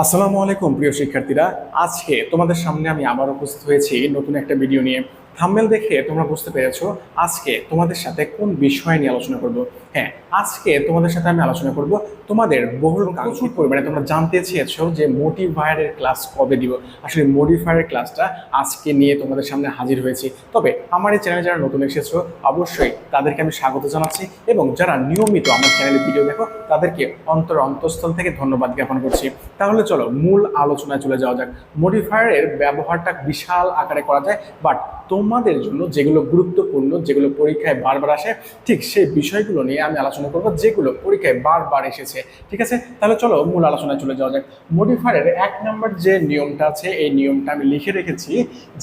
আসসালামু আলাইকুম প্রিয় শিক্ষার্থীরা। আজকে তোমাদের সামনে আমি আবার উপস্থিত হয়েছি নতুন একটা ভিডিও নিয়ে। থাম্বেল দেখে তোমরা বুঝতে পেরেছ আজকে তোমাদের সাথে কোন বিষয় নিয়ে আলোচনা করব। হ্যাঁ আজকে তোমাদের সাথে আমি আলোচনা করব তোমাদের বহুল প্রচুর পরিমাণে তোমরা জানতে চেয়েছো যে মোটিভায়ারের ক্লাস কবে দিব। আসলে মোডিফায়ারের ক্লাসটা আজকে নিয়ে তোমাদের সামনে হাজির হয়েছি। তবে আমার এই চ্যানেলে যারা নতুন এসেছ, অবশ্যই তাদেরকে আমি স্বাগত জানাচ্ছি এবং যারা নিয়মিত আমার চ্যানেলে ভিডিও দেখো, তাদেরকে অন্তর অন্তঃস্থল থেকে ধন্যবাদ জ্ঞাপন করছি। তাহলে চলো মূল আলোচনায় চলে যাওয়া যাক। মডিফায়ারের ব্যবহারটা বিশাল আকারে করা যায় বাট তোমাদের জন্য যেগুলো গুরুত্বপূর্ণ, যেগুলো পরীক্ষায় বারবার আসে, ঠিক সেই বিষয়গুলো নিয়ে আমি আলোচনা করব, যেগুলো পরীক্ষায় বারবার এসেছে, ঠিক আছে? তাহলে চলো মূল আলোচনায় চলে যাওয়া যাক। মডিফায়ারের এক নম্বর যে নিয়মটা আছে, এই নিয়মটা আমি লিখে রেখেছি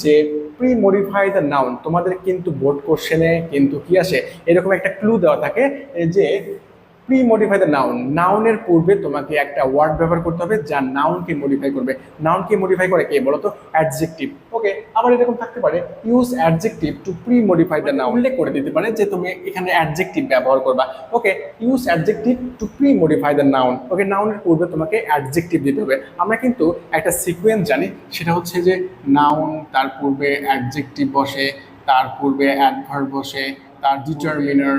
যে প্রি মডিফাই দ্য নাউন তোমাদের কিন্তু বোর্ড কোশ্চেনে কিন্তু কি আসে? এরকম একটা ক্লু দেওয়া থাকে যে প্রি মডিফাই দ্য নাউন নাউনের পূর্বে তোমাকে একটা ওয়ার্ড ব্যবহার করতে হবে যা নাউনকে মডিফাই করবে। নাউনকে মডিফাই করে কে বলো তো অ্যাডজেক্টিভ ওকে আবার এরকম থাকতে পারে। Use adjective to premodify the noun উল্লেখ করে দিতে পারে যে তুমি এখানে অ্যাডজেক্টিভ ব্যবহার করবা। Okay use adjective to premodify the noun okay নাউনের পূর্বে তোমাকে অ্যাডজেক্টিভ দিতে হবে। আমরা কিন্তু একটা সিকোয়েন্স জানি। সেটা হচ্ছে যে নাউন তার পূর্বে অ্যাডজেক্টিভ বসে, তার পূর্বে অ্যাডভার্ব বসে, তার ডিটারমিনার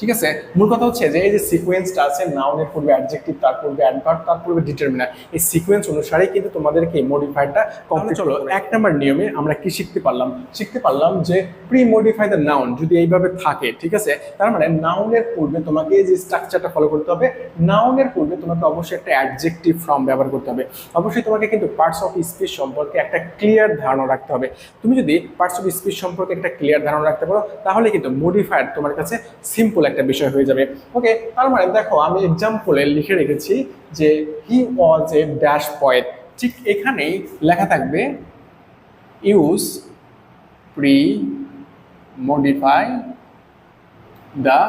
ঠিক আছে? মূল কথা হচ্ছে যে এই যে সিকোয়েন্সটা আছে নাউনের পূর্বে অ্যাডজেক্টিভ তার পূর্বে অ্যাডভার্ব তার পূর্বে ডিটারমিনার এই সিকোয়েন্স অনুসারে কিন্তু তোমাদেরকে এই মডিফাইডটা কমপ্লিট চলো এক নম্বর নিয়মে আমরা কি শিখতে পারলাম? শিখতে পারলাম যে প্রি মডিফাই দ্য নাউন যদি এইভাবে থাকে ঠিক আছে? তার মানে নাউনের পূর্বে তোমাকে এই যে স্ট্রাকচারটা ফলো করতে হবে নাউনের পূর্বে তোমাকে অবশ্যই একটা অ্যাডজেক্টিভ ফর্ম ব্যবহার করতে হবে। অবশ্যই তোমাকে কিন্তু পার্টস অফ স্পিচ সম্পর্কে একটা ক্লিয়ার ধারণা রাখতে হবে। তুমি যদি পার্টস অফ স্পিচ সম্পর্কে একটা ক্লিয়ার ধারণা রাখতে পারো তাহলে কিন্তু মডিফায়ার তোমার কাছে সিম্পল একটা বিষয় হয়ে যাবে। ওকে তার মানে দেখো, আমি এক্সাম্পলে লিখে রেখেছি যে হি ওয়াজ এ ড্যাশ পয়েট ঠিক এখানেই লেখা থাকবে use premodify the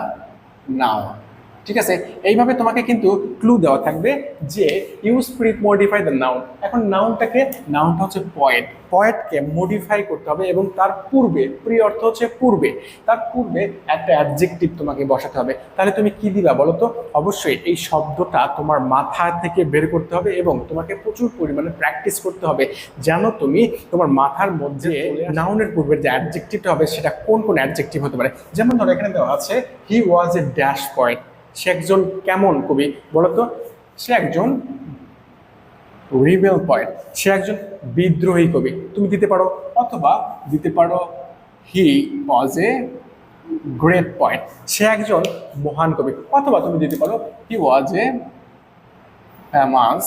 noun ঠিক আছে? এইভাবে তোমাকে কিন্তু ক্লু দেওয়া থাকবে যে use premodify the noun এখন নাউনটাকে নাউনটা হচ্ছে পয়েন্ট পয়েন্টকে মডিফাই করতে হবে এবং তার পূর্বে প্রি অর্থ হচ্ছে পূর্বে। তার পূর্বে একটা অ্যাডজেক্টিভ তোমাকে বসাতে হবে। তাহলে তুমি কি দিবা বলো তো? অবশ্যই এই শব্দটা তোমার মাথা থেকে বের করতে হবে এবং তোমাকে প্রচুর পরিমাণে প্র্যাকটিস করতে হবে। যেন তুমি তোমার মাথার মধ্যে নাউনের পূর্বে যে অ্যাডজেক্টিভটা হবে সেটা কোন কোন অ্যাডজেক্টিভ হতে পারে? যেমন ধরো এখানে দেওয়া আছে হি ওয়াজ এ ড্যাশ পয়েন্ট সে একজন কেমন কবি বলতো? সে একজন রিবেল পয়েন্ট সে একজন বিদ্রোহী কবি। তুমি দিতে পারো, অথবা দিতে পারো হি ওয়াজ এ গ্রেট পয়েন্ট সে একজন মহান কবি। অথবা তুমি দিতে পারো হি ওয়াজ এ ফেমাস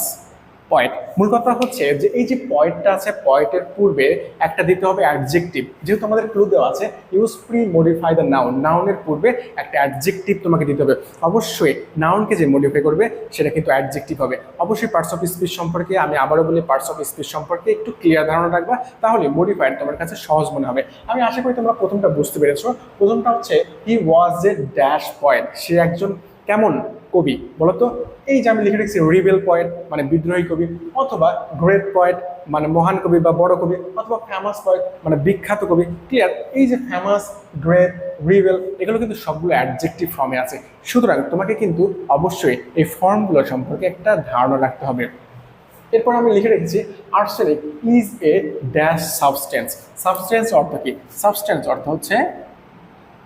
পয়েন্ট মূল কথা হচ্ছে যে এই যে পয়েন্টটা আছে পয়েন্টের পূর্বে একটা দিতে হবে অ্যাডজেক্টিভ যেহেতু আমাদের ক্লু দেওয়া আছে use premodify the noun নাউনের পূর্বে একটা অ্যাডজেক্টিভ তোমাকে দিতে হবে। অবশ্যই নাউনকে যে মডিফাই করবে, সেটা কিন্তু অ্যাডজেক্টিভ হবে। অবশ্যই পার্টস অফ স্পিচ সম্পর্কে, আমি আবারও বলি পার্টস অফ স্পিচ সম্পর্কে একটু ক্লিয়ার ধারণা রাখবা, তাহলে মডিফাইড তোমার কাছে সহজ মনে হবে। আমি আশা করি তোমরা প্রথমটা বুঝতে পেরেছ। প্রথমটা হচ্ছে হি ওয়াজ এ ড্যাশ পয়েন্ট সে একজন কেমন কবি, বলতো? এই যে আমি লিখে রেখেছি রিবেল পয়েন্ট মানে বিদ্রোহী কবি, অথবা গ্রেট পয়েট মানে মহান কবি বা বড় কবি, অথবা ফেমাস পয়েট মানে বিখ্যাত কবি ক্লিয়ার এই যে ফেমাস গ্রেট রিবেল এগুলো কিন্তু সবগুলো অ্যাডজেক্টিভ ফর্মে আছে। সুতরাং তোমাকে কিন্তু অবশ্যই এই ফর্মগুলো সম্পর্কে একটা ধারণা রাখতে হবে। এরপর আমি লিখে রেখেছি arsenic is a dash substance substance অর্থ কি? সাবস্টেন্স অর্থ হচ্ছে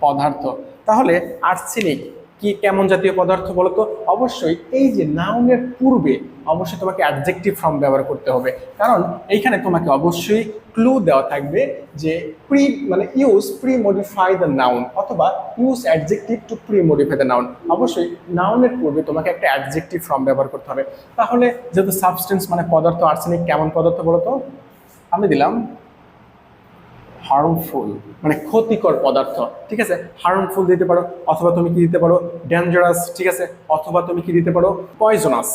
পদার্থ। তাহলে আর্সেনিক কি, কেমন জাতীয় পদার্থ বলতো? অবশ্যই এই যে নাউনের পূর্বে অবশ্যই তোমাকে অ্যাডজেক্টিভ ফর্ম ব্যবহার করতে হবে। কারণ এইখানে তোমাকে অবশ্যই ক্লু দেওয়া থাকবে যে প্রি মানে use premodify the noun অথবা use adjective to premodify the noun অবশ্যই নাউনের পূর্বে তোমাকে একটা অ্যাডজেক্টিভ ফর্ম ব্যবহার করতে হবে। তাহলে যেহেতু সাবস্টেন্স মানে পদার্থ আর্সেনিক কেমন পদার্থ বলতো? আমি দিলাম হার্মফুল মানে ক্ষতিকর পদার্থ, ঠিক আছে? হার্মফুল দিতে পারো, অথবা তুমি কি দিতে পারো? ডেঞ্জারাস ঠিক আছে? অথবা তুমি কি দিতে পারো? পয়জনাস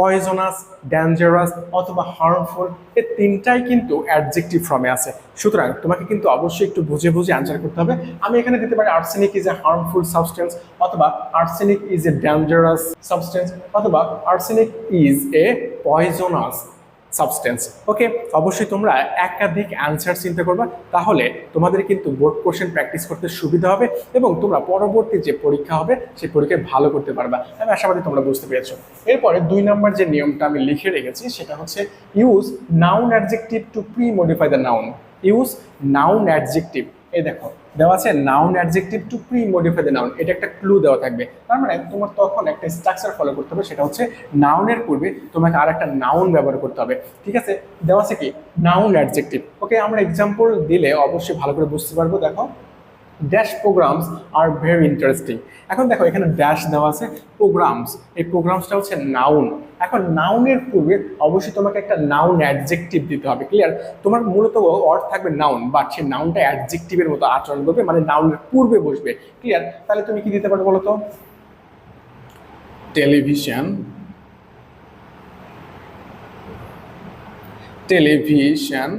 পয়জনাস ডেঞ্জারাস অথবা হার্মফুল এই তিনটাই কিন্তু অ্যাডজেক্টিভ ফর্মে আছে। সুতরাং তোমাকে কিন্তু অবশ্যই একটু বুঝে বুঝে আনসার করতে হবে। আমি এখানে দিতে পারি arsenic is a harmful substance অথবা arsenic is a dangerous substance অথবা arsenic is a poisonous substance okay অবশ্যই তোমরা একাধিক অ্যান্সার চিন্তা করবা, তাহলে তোমাদের কিন্তু বোর্ড কোশ্চেন প্র্যাকটিস করতে সুবিধা হবে এবং তোমরা পরবর্তী যে পরীক্ষা হবে, সেই পরীক্ষায় ভালো করতে পারবা। আমি আশাবাদী তোমরা বুঝতে পেরেছ। এরপরে দুই নম্বর যে নিয়মটা আমি লিখে রেখেছি, সেটা হচ্ছে use noun adjective to premodify the noun use noun adjective এই দেখো দেওয়া আছে noun adjective to premodify the noun এটা একটা ক্লু দেওয়া থাকবে। তার মানে তোমার তখন একটা স্ট্রাকচার ফলো করতে হবে, সেটা হচ্ছে নাউনের পূর্বে তোমাকে আর একটা নাউন ব্যবহার করতে হবে। ঠিক আছে? দেওয়া আছে কি? নাউন অ্যাডজেক্টিভ ওকে আমরা এক্সাম্পল দিলে অবশ্যই ভালো করে বুঝতে পারব, দেখো। Dash programmes are very interesting এখন দেখো, এখানে ড্যাশ দেওয়া আছে প্রোগ্রামস এই প্রোগ্রামসটা হচ্ছে নাউন এখন নাউনের পূর্বে অবশ্যই তোমাকে একটা নাউন অ্যাডজেক্টিভ দিতে হবে ক্লিয়ার তোমার মূলত অর্থ থাকবে নাউন বাট সেই নাউনটা অ্যাডজেক্টিভের মতো আচরণ করবে মানে নাউনের পূর্বে বসবে ক্লিয়ার তাহলে তুমি কি দিতে পারো বলো তো? Television television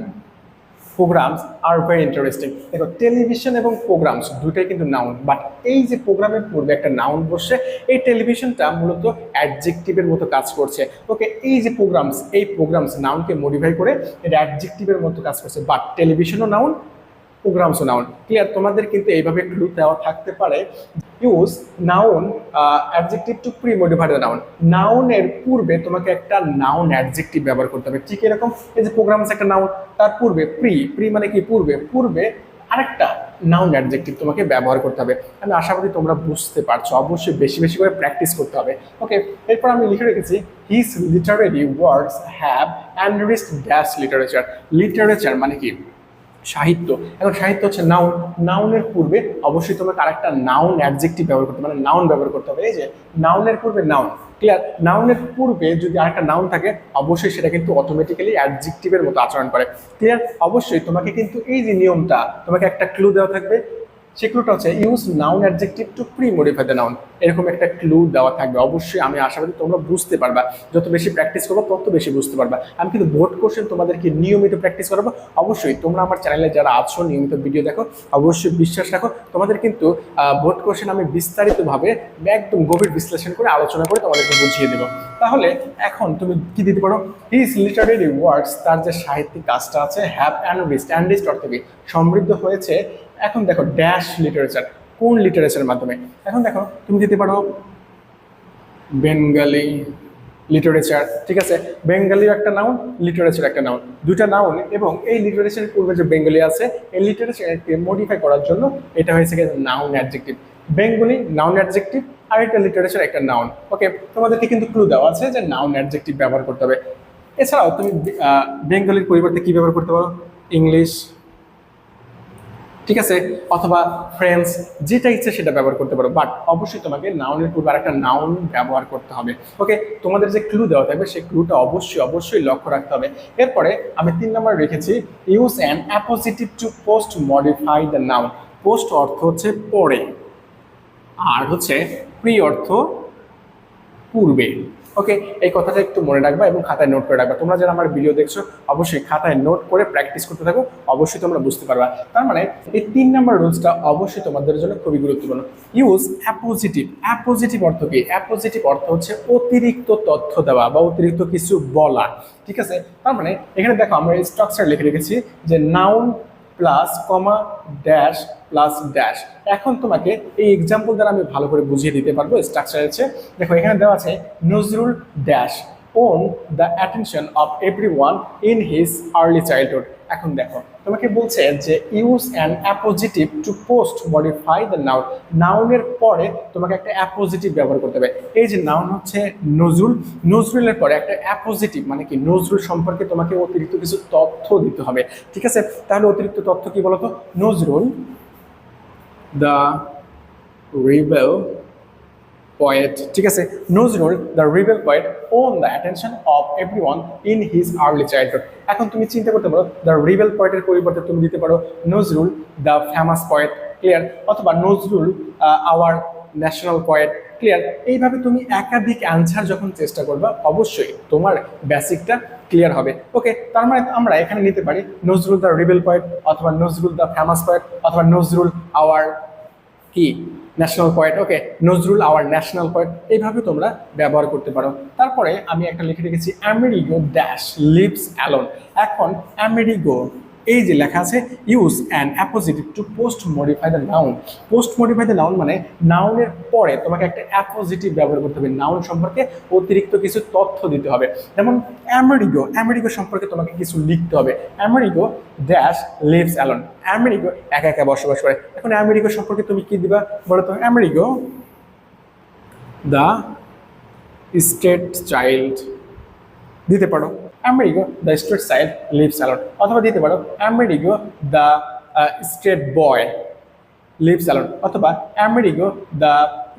programmes are very interesting দেখো টেলিভিশন এবং প্রোগ্রামস দুটাই কিন্তু নাউন বাট এই যে প্রোগ্রামের পূর্বে একটা নাউন বসছে এই টেলিভিশনটা মূলত অ্যাডজেক্টিভের মতো কাজ করছে। ওকে এই যে প্রোগ্রামস এই প্রোগ্রামস নাউনকে মডিফাই করে, এটা অ্যাডজেক্টিভের মতো কাজ করছে বাট টেলিভিশনও নাউন প্রোগ্রামসও নাউন ক্লিয়ার তোমাদের কিন্তু এইভাবে ক্লু দেওয়া থাকতে পারে। Use noun adjective to premodified noun নাউনের পূর্বে তোমাকে একটা নাউন অ্যাডজেক্টিভ ব্যবহার করতে হবে। ঠিক এরকম? এই যে প্রোগ্রামস একটা নাউন তার পূর্বে প্রি প্রি মানে কি? পূর্বে পূর্বে আরেকটা নাউন অ্যাডজেক্টিভ তোমাকে ব্যবহার করতে হবে। আমি আশা করি তোমরা বুঝতে পারছ। অবশ্যই বেশি বেশি করে প্র্যাকটিস করতে হবে। ওকে এরপর আমি লিখে রেখেছি his literary words have enriched dash literature literature মানে কি? সাহিত্য। এখন সাহিত্য হচ্ছে নাউন নাউনের পূর্বে অবশ্যই তোমাকে আরেকটা নাউন অ্যাডজেক্টিভ ব্যবহার করতে মানে নাউন ব্যবহার করতে হবে। এই যে নাউনের পূর্বে নাউন ক্লিয়ার নাউনের পূর্বে যদি আরেকটা নাউন থাকে, অবশ্যই সেটা কিন্তু অটোমেটিক্যালি অ্যাডজেক্টিভের মতো আচরণ করে। ক্লিয়ার অবশ্যই তোমাকে কিন্তু এই যে নিয়মটা, তোমাকে একটা ক্লু দেওয়া থাকবে। সেই ক্লুটা হচ্ছে use noun adjective to premodify the noun এরকম একটা ক্লু দেওয়া থাকবে। অবশ্যই আমি আশাবাদী তোমরা বুঝতে পারবা। যত বেশি প্র্যাকটিস করব, তত বেশি বুঝতে পারবা। আমি কিন্তু বোর্ড কোশ্চেন তোমাদেরকে নিয়মিত প্র্যাকটিস করাবো। অবশ্যই তোমরা আমার চ্যানেলে যারা আছো, নিয়মিত ভিডিও দেখো, অবশ্যই বিশ্বাস রাখো। তোমাদের কিন্তু বোর্ড কোশ্চেন আমি বিস্তারিতভাবে একদম গভীর বিশ্লেষণ করে আলোচনা করে তোমাদেরকে বুঝিয়ে দেবো। তাহলে এখন তুমি কি দিতে পারো? হিজ লিটারেরি ওয়ার্কস তার যে সাহিত্যিক কাজটা আছে have and wrist and wrist অর্থ সমৃদ্ধ হয়েছে এখন দেখো ড্যাশ লিটারেচার কোন লিটারেচারের মাধ্যমে? এখন দেখো, তুমি যেতে পারো বেঙ্গালি লিটারেচার ঠিক আছে? বেঙ্গালির একটা নাউন লিটারেচার একটা নাউন দুইটা নাউন এবং এই লিটারেচারের পূর্বে যে বেঙ্গলি আছে, এই লিটারেচারকে মডিফাই করার জন্য এটা হয়েছে noun adjective Bengali noun adjective আর একটা লিটারেচার একটা নাউন ওকে তোমাদেরকে কিন্তু ক্লু দেওয়া আছে যে নাউন অ্যাডজেক্টিভ ব্যবহার করতে হবে। এছাড়াও তুমি বেঙ্গলির পরিবর্তে কি ব্যবহার করতে পারো? ইংলিশ ঠিক আছে? অথবা ফ্রেন্ডস যেটা ইচ্ছে সেটা ব্যবহার করতে পারো। বাট অবশ্যই তোমাকে নাউনের পূর্বে আরেকটা নাউন ব্যবহার করতে হবে। ওকে তোমাদের যে ক্লু দেওয়া থাকবে, সেই ক্লুটা অবশ্যই অবশ্যই লক্ষ্য রাখতে হবে। এরপরে আমি তিন নম্বর রেখেছি। Use an appositive to postmodify the noun post অর্থ হচ্ছে পরে আর হচ্ছে প্রি অর্থ পূর্বে। ওকে এই কথাটা একটু মনে রাখবা এবং খাতায় নোট করে রাখবা। তোমরা যারা আমার ভিডিও দেখছ, অবশ্যই খাতায় নোট করে প্র্যাকটিস করতে থাকো, অবশ্যই তোমরা বুঝতে পারবা। তার মানে এই তিন নম্বর রুলসটা অবশ্যই তোমাদের জন্য খুবই গুরুত্বপূর্ণ। ইউজ অ্যাপোজিটিভ অ্যাপোজিটিভ অর্থ কি? অ্যাপোজিটিভ অর্থ হচ্ছে অতিরিক্ত তথ্য দেওয়া বা অতিরিক্ত কিছু বলা। ঠিক আছে? তার মানে এখানে দেখো আমরা স্ট্রাকচার লিখে রেখেছি যে noun plus comma dash plus dash এখন তোমাকে এই এক্সাম্পল দ্বারা আমি ভালো করে বুঝিয়ে দিতে পারব স্ট্রাকচার আছে দেখো, এখানে দেওয়া আছে Nazrul dash the attention of everyone in his early childhood এখন দেখো, তোমাকে বলছে যে use an appositive to postmodify the noun নাউনের পরে তোমাকে একটা অ্যাপোজিটিভ ব্যবহার করতে হবে। এই যে নাউন হচ্ছে নজরুল, নজরুলের পরে একটা অ্যাপোজিটিভ মানে কি? নজরুল সম্পর্কে তোমাকে অতিরিক্ত কিছু তথ্য দিতে হবে। ঠিক আছে? তাহলে অতিরিক্ত তথ্য কি বলতো? নজরুল দ্য রিবেল পয়েট ঠিক আছে? Nazrul the rebel poet own the attention of everyone in his early childhood. এখন তুমি চিন্তা করতে পারো দ্য রিবেল পয়েন্টের পরিবর্তে তুমি দিতে পারো Nazrul the famous poet clear অথবা Nazrul our national poet clear এইভাবে তুমি একাধিক অ্যান্সার যখন চেষ্টা করবে, অবশ্যই তোমার বেসিকটা ক্লিয়ার হবে। ওকে তার মানে আমরা এখানে নিতে পারি নজরুল দ্য রিবেল পয়েট অথবা নজরুল দ্য ফেমাস পয়েট অথবা নজরুল আওয়ার কি? National point okay Nazrul our national point এইভাবে তোমরা ব্যবহার করতে পারো। তারপরে আমি একটা লিখে রেখেছি অ্যামেরিগো ড্যাশ লিপস অ্যালোন এখন আমেরিগো এই যে লেখা আছে use an appositive to postmodify the noun postmodify the noun মানে নাউনের পরে তোমাকে একটা অ্যাপোজিটিভ ব্যবহার করতে হবে। নাউন সম্পর্কে অতিরিক্ত কিছু তথ্য দিতে হবে। যেমন আমেরিগো আমেরিগো সম্পর্কে তোমাকে কিছু লিখতে হবে। Amerigo dash lives alone Amerigo একা একা বসবাস করে। এখন আমেরিগো সম্পর্কে তুমি কি দিবা বলো তো? আমেরিগো দ্য স্টেট চাইল্ড দিতে পারো। Amerigo the straight side lip alone অথবা দিতে পারো Amerigo the straight boy lives alone অথবা আমেরিকো দ্য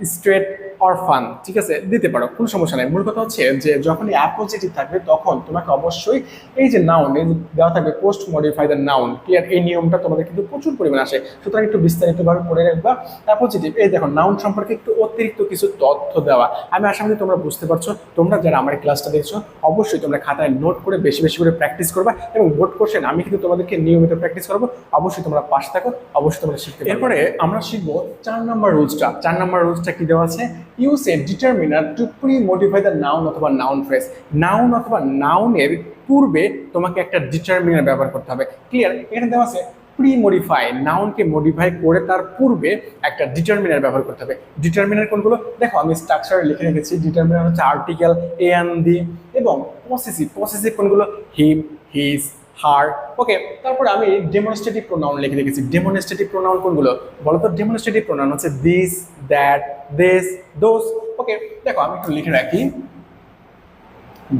স্ট্রেট অরফান ঠিক আছে? দিতে পারো, কোনো সমস্যা নেই। মূল কথা হচ্ছে যে যখনই অ্যাপোজিটিভ থাকবে, তখন তোমাকে অবশ্যই এই যে নাউন এই দেওয়া থাকবে post modify the noun clear এই নিয়মটা তোমাদের কিন্তু প্রচুর পরিমাণে আসে। সুতরাং একটু বিস্তারিতভাবে পড়ে রাখবা। অ্যাপোজিটিভ এই দেখো নাউন সম্পর্কে একটু অতিরিক্ত কিছু তথ্য দেওয়া। আমি আশা করি তোমরা বুঝতে পারছ। তোমরা যারা আমার ক্লাসটা দেখছ, অবশ্যই তোমরা খাতায় নোট করে বেশি বেশি করে প্র্যাকটিস করবা এবং বোর্ড কোশ্চেন আমি কিন্তু তোমাদেরকে নিয়মিত প্র্যাকটিস করব। অবশ্যই তোমরা পাশ থাকো, অবশ্যই তোমরা শিখতে। এরপরে আমরা শিখব চার নম্বর রুলসটা চার নম্বর রুলসটা কি দেওয়া আছে? Use a determiner to premodify the noun অথবা নাউন ফ্রেস নাউন অথবা নাউনের পূর্বে তোমাকে একটা ডিটারমিনার ব্যবহার করতে হবে। ক্লিয়ার এখানে দেওয়া আছে প্রি মডিফাই নাউনকে মডিফাই করে তার পূর্বে একটা ডিটারমিনার ব্যবহার করতে হবে। ডিটারমিনার কোনগুলো? দেখো, আমি স্ট্রাকচারে লিখে রেখেছি। ডিটারমিনার হচ্ছে আর্টিকেল এ এন দি এবং পসেসিভ পসেসিভ কোনগুলো? Him his her. ওকে তারপর আমি ডেমনস্ট্রেটিভ প্রোনাউন লিখে রেখেছি ডেমনস্ট্রেটিভ প্রোনাউন কোনগুলো? বলো তো ডেমনস্ট্রেটিভ প্রোনাউন হচ্ছে this that this those okay দেখো, আমি একটু লিখে রাখি।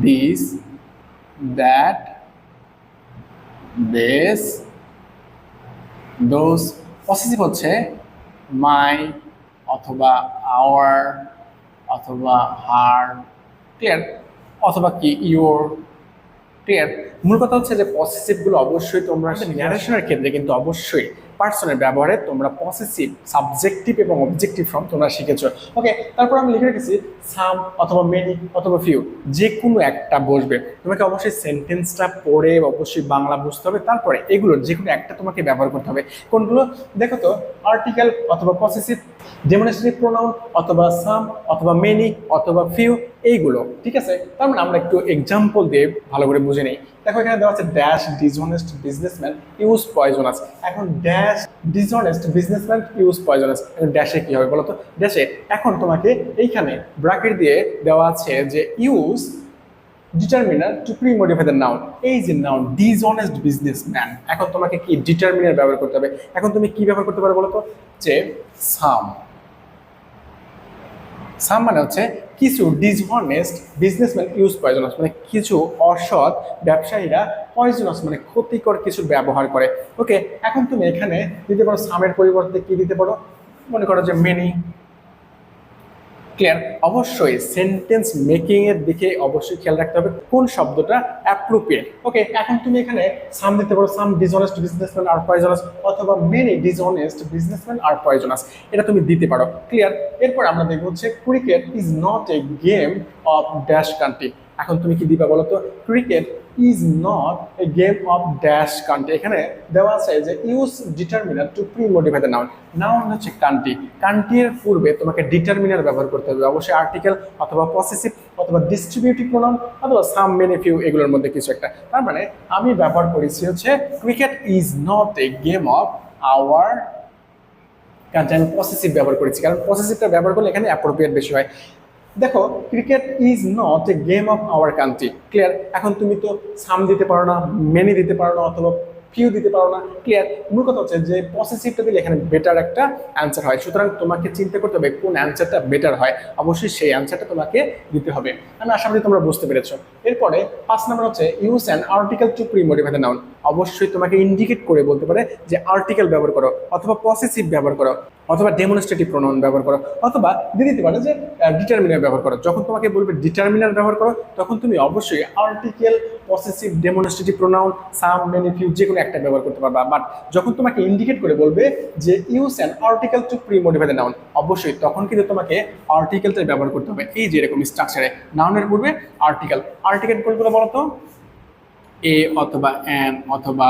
This that this those possessive হচ্ছে মাই অথবা আওয়ার অথবা হার ক্লিয়ার অথবা কি? ইউর ক্লিয়ার মূল কথা হচ্ছে যে পসেসিভগুলো অবশ্যই তোমরা ন্যারেশনের ক্ষেত্রে কিন্তু অবশ্যই পার্সনের ব্যবহারে তোমরা পসেসিভ সাবজেক্টিভ এবং অবজেক্টিভ ফর্ম তোমরা শিখেছো। ওকে তারপর আমি লিখে রেখেছি সাম অথবা মেনি অথবা ফিউ যে কোনো একটা বসবে। তোমাকে অবশ্যই সেন্টেন্সটা পড়ে অবশ্যই বাংলা বুঝতে হবে। তারপরে এগুলোর যে কোনো একটা তোমাকে ব্যবহার করতে হবে। কোনগুলো? দেখো তো আর্টিকেল অথবা পসেসিভ ডেমনস্ট্রেটিভ প্রোনাউন অথবা সাম অথবা মেনি অথবা ফিউ এইগুলো, ঠিক আছে? তার মানে আমরা একটু এক্সাম্পল দিয়ে ভালো করে বুঝে নিই। দেখো এখানে দেওয়া আছে dash dishonest businessman use poisonous এখন dash dishonest businessman use poisonous এখন ড্যাশে কি হবে বলো তো? ড্যাশে এখন তোমাকে এইখানে ব্র্যাকেট দিয়ে দেওয়া আছে যে use determiner to premodify the noun এই যে নাউন ডিসঅনেস্ট বিজনেসম্যান এখন তোমাকে কি ডিটারমিনার ব্যবহার করতে হবে? এখন তুমি কি ব্যবহার করতে পারো বলো তো? যে সাম সাম মানে হচ্ছে কিছু ডিসহনেস্ট বিজনেসম্যান ইউজ পয়জনাস মানে কিছু অসৎ ব্যবসায়ীরা পয়জনাস মানে ক্ষতিকর কিছু ব্যবহার করে। ওকে এখন তুমি এখানে দিতে পারো সামের পরিবর্তে কি দিতে পারো? মনে করো যে মেনি ক্লিয়ার অবশ্যই সেন্টেন্স মেকিং এর দিকে অবশ্যই খেয়াল রাখতে হবে, কোন শব্দটা অ্যাপ্রোপ্রিয়েট ওকে এখন তুমি এখানে সাম দিতে পারো some dishonest businessman are poisonous অথবা many dishonest businessman are poisonous এটা তুমি দিতে পারো ক্লিয়ার এরপর আমরা দেখব হচ্ছে cricket is not a game of dash country এখন তুমি কি দিবা বলো তো? Cricket is not a game of dash country এখানে দেওয়া আছে যে use determiner to premodify the noun noun হচ্ছে কান্ট্রি কান্ট্রির পূর্বে তোমাকে ডিটারমিনার ব্যবহার করতে হবে। অবশ্যই আর্টিকেল অথবা পসেসিভ অথবা ডিস্ট্রিবিউটিভ প্রোনাউন অথবা সাম মেনি ফিউ এগুলোর মধ্যে কিছু একটা। তার মানে আমি ব্যবহার করেছি হচ্ছে cricket is not a game of our কারণ আমি পসেসিভ ব্যবহার করেছি। কারণ পসেসিভটা ব্যবহার করলে এখানে অ্যাপ্রোপ্রিয়েট বেশি হয়। দেখো cricket is not a game of our country clear এখন তুমি তো সাম দিতে পারো না মেনি দিতে পারো না, অথবা ফিউ দিতে পারো না। ক্লিয়ার মূল কথা হচ্ছে যে পসেসিভটা দিলে এখানে বেটার একটা অ্যান্সার হয়। সুতরাং তোমাকে চিন্তা করতে হবে কোন অ্যান্সারটা বেটার হয়। অবশ্যই সেই অ্যান্সারটা তোমাকে দিতে হবে। আমি আশা করি তোমরা বুঝতে পেরেছ। এরপরে পাঁচ নম্বর হচ্ছে use an article to premodify noun অবশ্যই তোমাকে ইন্ডিকেট করে বলতে পারে যে আর্টিকেল ব্যবহার করো অথবা পসেসিভ ব্যবহার করো, অথবা ডেমনস্ট্রেটিভ প্রোনাউন ব্যবহার করো, অথবা দিয়ে দিতে পারে যে ডিটারমিনার ব্যবহার করো। যখন তোমাকে বলবে ডিটারমিনার ব্যবহার করো, তখন তুমি অবশ্যই article possessive demonstrative pronoun some many few যে কোনো একটা ব্যবহার করতে পারবা। বাট যখন তোমাকে ইন্ডিকেট করে বলবে যে use an article to pre the noun অবশ্যই তখন কিন্তু তোমাকে আর্টিকেলটাই ব্যবহার করতে হবে। এই যে এরকম স্ট্রাকচারে নাউনের পূর্বে আর্টিকেল আর্টিকেল বলো তো এ অথবা অ্যান অথবা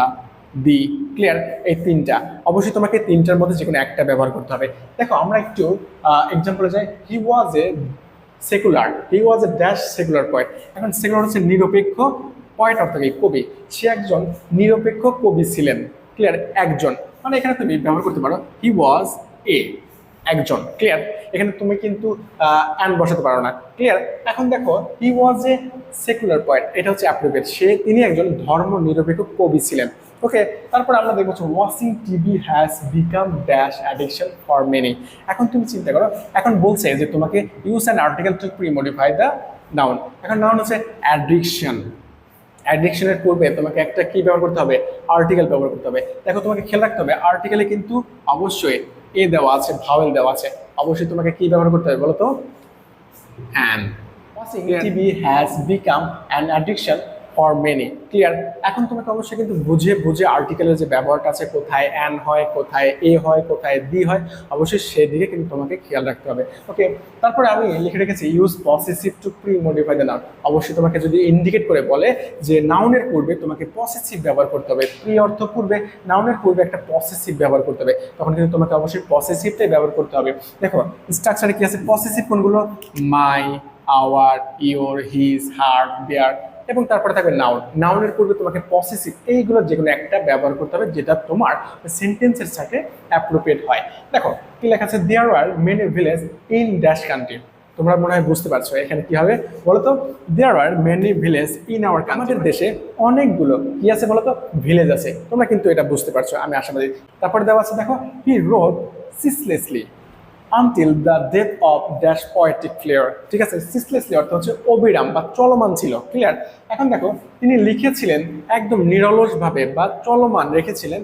দি ক্লিয়ার এই তিনটা। অবশ্যই তোমাকে তিনটার মধ্যে যে কোনো একটা ব্যবহার করতে হবে। দেখো, আমরা একটু এক্সাম্পলে যাই। He was a secular he was a dash secular point এখন সেকুলার হচ্ছে নিরপেক্ষ পয়েন্ট অর্থ কি কবি। সে একজন নিরপেক্ষ কবি ছিলেন। ক্লিয়ার একজন। মানে এখানে তুমি ব্যবহার করতে পারো। হি ওয়াজ এ একজন ক্লিয়ার এখানে তুমি কিন্তু অ্যান্ড বসাতে পারো না ক্লিয়ার এখন দেখো হি ওয়াজ এ সেকুলার পয়েন্ট এটা হচ্ছে অ্যাপ্রোপ্রিয়েট সে, তিনি একজন ধর্ম নিরপেক্ষ কবি ছিলেন ওকে তারপর আমরা দেখব watching TV has become dash addiction for many এখন তুমি চিন্তা করো, এখন বলছে যে তোমাকে use an article to premodify the noun এখন নাউন হচ্ছে অ্যাডিকশন অ্যাডিকশনের পূর্বে তোমাকে একটা কি ব্যবহার করতে হবে? আর্টিকেল ব্যবহার করতে হবে, দেখো তোমাকে খেয়াল রাখতে হবে আর্টিকেলে কিন্তু অবশ্যই এ দেওয়া আছে ভাওয়েল দেওয়া আছে অবশ্যই তোমাকে কি ব্যবহার করতে হবে বলো তো? An TV has become an addiction for many clear এখন তোমাকে অবশ্যই কিন্তু বুঝে বুঝে আর্টিকেলের যে ব্যবহারটা আছে, কোথায় অ্যান হয়, কোথায় এ হয়, কোথায় দি হয়, অবশ্যই সেদিকে কিন্তু তোমাকে খেয়াল রাখতে হবে। ওকে তারপরে আমি লিখে রেখেছি use possessive to premodify the noun অবশ্যই তোমাকে যদি ইন্ডিকেট করে বলে যে নাউনের পূর্বে তোমাকে পসেসিভ ব্যবহার করতে হবে প্রি অর্থ পূর্বে নাউনের পূর্বে একটা পসেসিভ ব্যবহার করতে হবে। তখন কিন্তু তোমাকে অবশ্যই পসেসিভটাই ব্যবহার করতে হবে। দেখো স্ট্রাকচারে কি আছে? পসেসিভ কোনগুলো? My our your his her their এবং তারপরে থাকবে নাউন নাউনের পূর্বে তোমাকে পসেসিভ এইগুলো যে কোনো একটা ব্যবহার করতে হবে, যেটা তোমার সেন্টেন্সের সাথে অ্যাপ্রোপ্রিয়েট হয়। দেখো, কি লেখা আছে? There are many village in dash country তোমরা মনে হয় বুঝতে পারছ এখানে কি হবে? বলতো there are many village in our আমাদের দেশে অনেকগুলো কি আছে বলতো? ভিলেজ আছে। তোমরা কিন্তু এটা বুঝতে পারছ, আমি আশাবাদী। তারপরে দেওয়া আছে, দেখো he rode ceaselessly until the death of dash poetic flair ঠিক আছে? সিসলেসলি অর্থ হচ্ছে অবিরাম বা চলমান ছিল ক্লিয়ার এখন দেখো, তিনি লিখেছিলেন একদম নিরলসভাবে বা চলমান রেখেছিলেন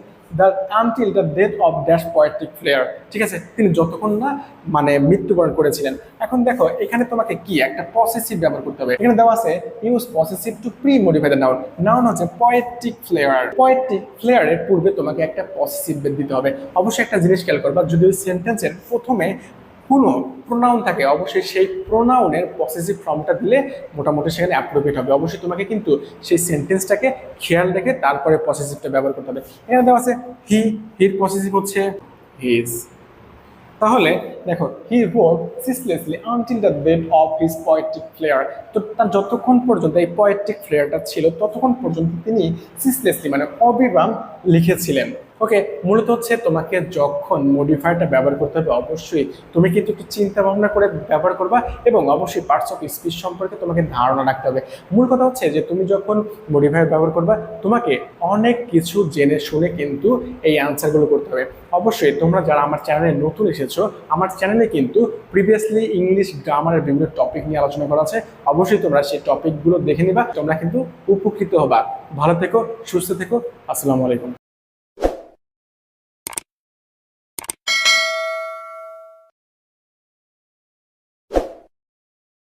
until the death of dash poetic flair ঠিক আছে? তিনি যতক্ষণ না মানে মৃত্যুবরণ করেছিলেন। এখন দেখো, এখানে তোমাকে কি? একটা পসেসিভ ব্যবহার করতে হবে। এখানে দেওয়া আছে use possessive to premodify the noun noun হচ্ছে পয়েট্রিক ফ্লেয়ার পয়েট্রিক ফ্লেয়ারের পূর্বে তোমাকে একটা পসেসিভ দিতে হবে। অবশ্যই একটা জিনিস খেয়াল করবা, যদি সেন্টেন্সের প্রথমে কোনো প্রোনাউন থাকে, অবশ্যই সেই প্রোনাউনের পসেসিভ ফর্মটা দিলে মোটামুটি সেখানে অ্যাপ্রোপ্রিয়েট হবে। অবশ্যই তোমাকে কিন্তু সেই সেন্টেন্সটাকে খেয়াল রেখে তারপরে পসেসিভটা ব্যবহার করতে হবে। এখানে দেওয়া আছে হি হির পসেসিভ হচ্ছে হিজ তাহলে দেখো he rode ceaselessly until the date of his poetic flair তো তার যতক্ষণ পর্যন্ত এই পয়েটিক ফ্লেয়ারটা ছিল, ততক্ষণ পর্যন্ত তিনি সিসলেসলি মানে অবিরাম লিখেছিলেন। ওকে মূলত হচ্ছে তোমাকে যখন মডিফায়ারটা ব্যবহার করতে হবে, অবশ্যই তুমি কিন্তু একটু চিন্তা ভাবনা করে ব্যবহার করবা এবং অবশ্যই পার্টস অফ স্পিচ সম্পর্কে তোমাকে ধারণা রাখতে হবে। মূল কথা হচ্ছে যে তুমি যখন মডিফায়ার ব্যবহার করবা, তোমাকে অনেক কিছু জেনে শুনে কিন্তু এই আনসারগুলো করতে হবে। অবশ্যই তোমরা যারা আমার চ্যানেলে নতুন এসেছ, আমার চ্যানেলে কিন্তু প্রিভিয়াসলি ইংলিশ গ্রামারের বিভিন্ন টপিক নিয়ে আলোচনা করা আছে। অবশ্যই তোমরা সেই টপিকগুলো দেখে নিবা, তোমরা কিন্তু উপকৃত হবা। ভালো থেকো, সুস্থ থেকো। আসসালামু আলাইকুম।